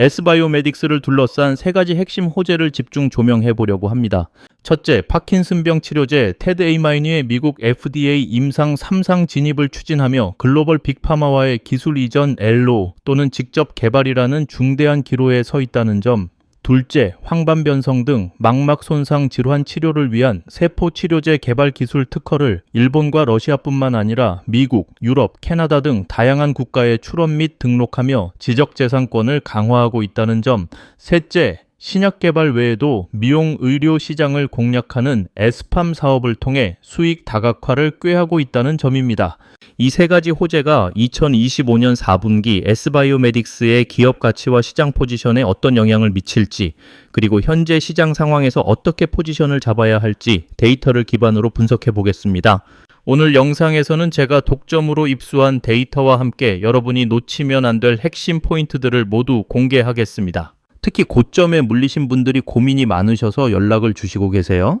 S바이오메딕스를 둘러싼 세 가지 핵심 호재를 집중 조명해 보려고 합니다. 첫째, 파킨슨병 치료제 테드 에이마이니의 미국 FDA 임상 3상 진입을 추진하며 글로벌 빅파마와의 기술 이전 엘로 또는 직접 개발이라는 중대한 기로에 서 있다는 점. 둘째, 황반변성 등 망막 손상 질환 치료를 위한 세포 치료제 개발 기술 특허를 일본과 러시아뿐만 아니라 미국, 유럽, 캐나다 등 다양한 국가에 출원 및 등록하며 지적 재산권을 강화하고 있다는 점. 셋째, 신약 개발 외에도 미용 의료 시장을 공략하는 에스팜 사업을 통해 수익 다각화를 꾀하고 있다는 점입니다. 이 세 가지 호재가 2025년 4분기 S바이오메딕스의 기업 가치와 시장 포지션에 어떤 영향을 미칠지, 그리고 현재 시장 상황에서 어떻게 포지션을 잡아야 할지 데이터를 기반으로 분석해 보겠습니다. 오늘 영상에서는 제가 독점으로 입수한 데이터와 함께 여러분이 놓치면 안 될 핵심 포인트들을 모두 공개하겠습니다. 특히 고점에 물리신 분들이 고민이 많으셔서 연락을 주시고 계세요.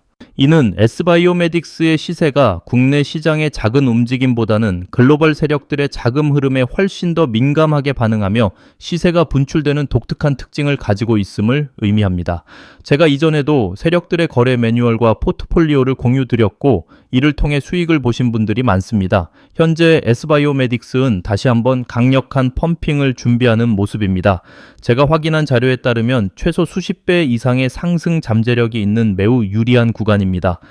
이는 S바이오메딕스의 시세가 국내 시장의 작은 움직임보다는 글로벌 세력들의 자금 흐름에 훨씬 더 민감하게 반응하며 시세가 분출되는 독특한 특징을 가지고 있음을 의미합니다. 제가 이전에도 세력들의 거래 매뉴얼과 포트폴리오를 공유드렸고 이를 통해 수익을 보신 분들이 많습니다. 현재 S바이오메딕스는 다시 한번 강력한 펌핑을 준비하는 모습입니다. 제가 확인한 자료에 따르면 최소 수십 배 이상의 상승 잠재력이 있는 매우 유리한 구 간입니다.